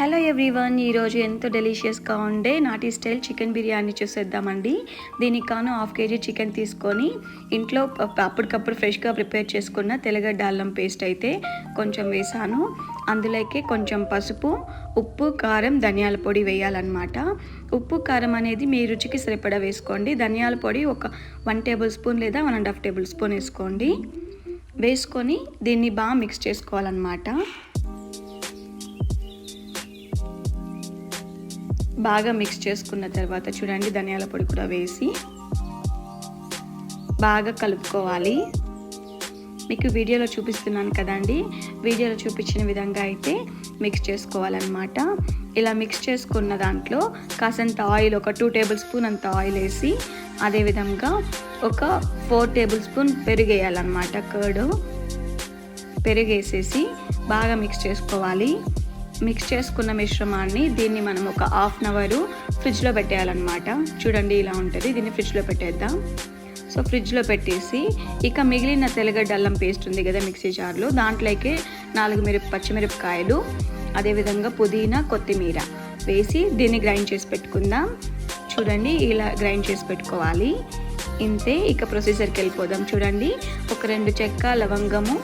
Hello everyone ఈరోజు ఎంతో డెలిషియస్గా ఉండే నాటి స్టైల్ చికెన్ బిర్యానీ చూసేద్దామండి. దీనికి కాను హాఫ్ కేజీ చికెన్ తీసుకొని ఇంట్లో అప్పటికప్పుడు ఫ్రెష్గా ప్రిపేర్ చేసుకున్న తెల్లగడ్డ అల్లం పేస్ట్ అయితే కొంచెం వేసాను. అందులోకి కొంచెం పసుపు ఉప్పు కారం ధనియాల పొడి వేయాలన్నమాట. ఉప్పు కారం అనేది మీ రుచికి సరిపడా వేసుకోండి. ధనియాల పొడి ఒక వన్ టేబుల్ స్పూన్ లేదా one and half tablespoon వేసుకోండి. వేసుకొని దీన్ని బాగా మిక్స్ చేసుకోవాలన్నమాట. బాగా మిక్స్ చేసుకున్న తర్వాత చూడండి ధనియాల పొడి కూడా వేసి బాగా కలుపుకోవాలి. మీకు వీడియోలో చూపిస్తున్నాను కదండి. వీడియోలో చూపించిన విధంగా అయితే మిక్స్ చేసుకోవాలన్నమాట. ఇలా మిక్స్ చేసుకున్న దాంట్లో కాసంత ఆయిల్ ఒక టూ టేబుల్ స్పూన్ అంత ఆయిల్ వేసి అదేవిధంగా ఒక ఫోర్ టేబుల్ స్పూన్ పెరుగేయాలన్నమాట. కర్డు కర్డ్ పెరుగు వేసేసి బాగా మిక్స్ చేసుకోవాలి. మిక్స్ చేసుకున్న మిశ్రమాన్ని దీన్ని మనం ఒక హాఫ్ అన్ అవర్ ఫ్రిడ్జ్లో పెట్టేయాలన్నమాట. చూడండి ఇలా ఉంటుంది. దీన్ని ఫ్రిడ్జ్లో పెట్టేద్దాం. సో ఫ్రిడ్జ్లో పెట్టేసి ఇక మిగిలిన తెల్లగడ్డ అల్లం పేస్ట్ ఉంది కదా మిక్సీ జార్లో దాంట్లోకి నాలుగు మిరప పచ్చిమిరపకాయలు అదేవిధంగా పుదీనా కొత్తిమీర వేసి దీన్ని గ్రైండ్ చేసి పెట్టుకుందాం. చూడండి ఇలా గ్రైండ్ చేసి పెట్టుకోవాలి. ఇంతే ఇక ప్రొసీజర్కి వెళ్ళిపోదాం. చూడండి ఒక రెండు చెక్క లవంగము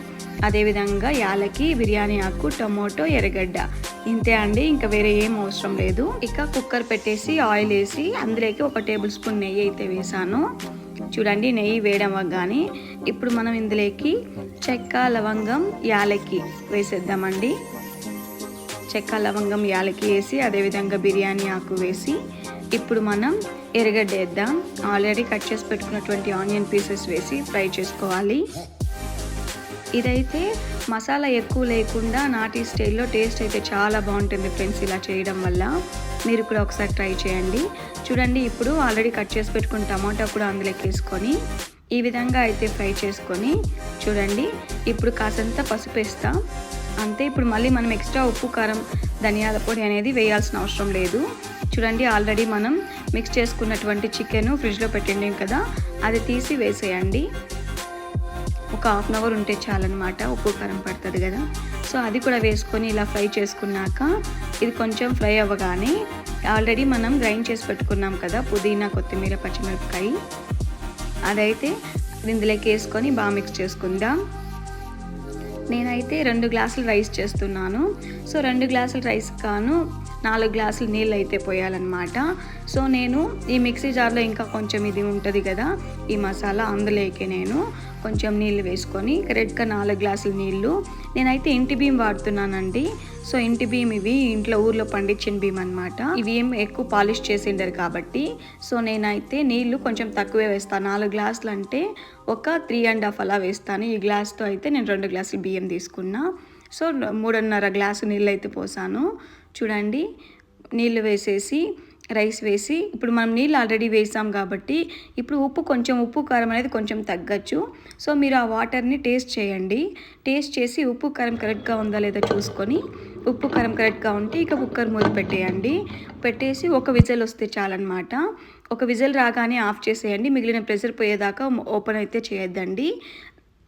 అదేవిధంగా యాలకి బిర్యానీ ఆకు టమోటో ఎర్రగడ్డ. ఇంతే అండి ఇంకా వేరే ఏం అవసరం లేదు. ఇక కుక్కర్ పెట్టేసి ఆయిల్ వేసి అందులోకి ఒక టేబుల్ స్పూన్ నెయ్యి అయితే వేసాను. చూడండి నెయ్యి వేయడం కానీ ఇప్పుడు మనం ఇందులోకి చెక్క లవంగం యాలకి వేసేద్దామండి. చెక్క లవంగం యాలకి వేసి అదేవిధంగా బిర్యానీ ఆకు వేసి ఇప్పుడు మనం ఎర్రగడ్డ వేద్దాం. ఆల్రెడీ కట్ చేసి పెట్టుకున్నటువంటి ఆనియన్ పీసెస్ వేసి ఫ్రై చేసుకోవాలి. ఇదైతే మసాలా ఎక్కువ లేకుండా నాటి స్టైల్లో టేస్ట్ అయితే చాలా బాగుంటుంది ఫ్రెండ్స్ ఇలా చేయడం వల్ల. మీరు కూడా ఒకసారి ట్రై చేయండి. చూడండి ఇప్పుడు ఆల్రెడీ కట్ చేసి పెట్టుకున్న టమాటా కూడా అందులోకి వేసుకొని ఈ విధంగా అయితే ఫ్రై చేసుకొని చూడండి. ఇప్పుడు కాసంత పసుపు వేస్తాం. అంతే ఇప్పుడు మళ్ళీ మనం ఎక్స్ట్రా ఉప్పు కారం ధనియాల పొడి అనేది వేయాల్సిన అవసరం లేదు. చూడండి ఆల్రెడీ మనం మిక్స్ చేసుకున్నటువంటి చికెన్ ఫ్రిడ్జ్లో పెట్టిండే కదా అది తీసి వేసేయండి. ఒక హాఫ్ అన్ అవర్ ఉంటే చాలన్నమాట. ఉప్పు కారం పడుతుంది కదా. సో అది కూడా వేసుకొని ఇలా ఫ్రై చేసుకున్నాక ఇది కొంచెం ఫ్రై అవ్వగానే ఆల్రెడీ మనం గ్రైండ్ చేసి పెట్టుకున్నాం కదా పుదీనా కొత్తిమీర పచ్చిమిరపకాయ. అదైతే ఇందులోకి వేసుకొని బాగా మిక్స్ చేసుకుందాం. నేనైతే రెండు గ్లాసులు రైస్ చేస్తున్నాను. సో రెండు గ్లాసులు రైస్ కాను నాలుగు గ్లాసులు నీళ్ళు అయితే పోయాలన్నమాట. సో నేను ఈ మిక్సీ జార్లో ఇంకా కొంచెం ఇది ఉంటుంది కదా ఈ మసాలా అందులోకి నేను కొంచెం నీళ్ళు వేసుకొని కరెక్ట్గా నాలుగు గ్లాసులు నీళ్ళు. నేనైతే ఇంటి బియ్యం వాడుతున్నానండి. సో ఇంటి బియ్యం ఇవి ఇంట్లో ఊర్లో పండించిన బియ్యం అనమాట ఇవి ఏం ఎక్కువ పాలిష్ చేసిండరు కాబట్టి. సో నేనైతే నీళ్ళు కొంచెం తక్కువే వేస్తాను నాలుగు గ్లాసులు అంటే ఒక త్రీ అండ్ హాఫ్ అలా వేస్తాను. ఈ గ్లాస్తో అయితే నేను రెండు గ్లాసులు బియ్యం తీసుకున్నా. సో మూడున్నర గ్లాసు నీళ్ళు అయితే పోసాను. చూడండి నీళ్ళు వేసేసి రైస్ వేసి ఇప్పుడు మనం నీళ్ళు ఆల్రెడీ వేసాం కాబట్టి ఇప్పుడు ఉప్పు కొంచెం ఉప్పు కారం అనేది కొంచెం తగ్గచ్చు. సో మీరు ఆ వాటర్ని టేస్ట్ చేయండి. టేస్ట్ చేసి ఉప్పు కారం కరెక్ట్గా ఉందా లేదా చూసుకొని ఉప్పు కారం కరెక్ట్గా ఉంటే ఇక కుక్కర్ మూత పెట్టేయండి. పెట్టేసి ఒక విజిల్ వస్తే చాలన్నమాట. ఒక విజిల్ రాగానే ఆఫ్ చేసేయండి. మిగిలిన ప్రెషర్ పోయేదాకా ఓపెన్ అయితే చేయొద్దండి.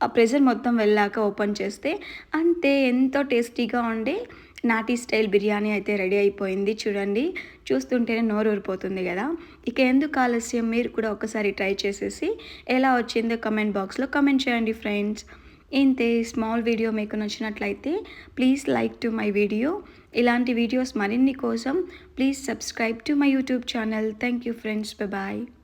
ఆ ప్రెషర్ మొత్తం వెళ్ళాక ఓపెన్ చేస్తే అంతే ఎంతో టేస్టీగా ఉండే నాటి స్టైల్ బిర్యానీ అయితే రెడీ అయిపోయింది. చూడండి. చూస్తుంటేనే నోరు ఊరిపోతుంది కదా. ఇక ఎందుకు ఆలస్యం? మీరు కూడా ఒకసారి ట్రై చేసేసి ఎలా వచ్చిందో కమెంట్ బాక్స్లో కమెంట్ చేయండి ఫ్రెండ్స్. ఇంతే స్మాల్ వీడియో మీకు నచ్చినట్లయితే please like to my video. ఇలాంటి వీడియోస్ మరిన్ని కోసం please subscribe to my YouTube channel. Thank you friends bye.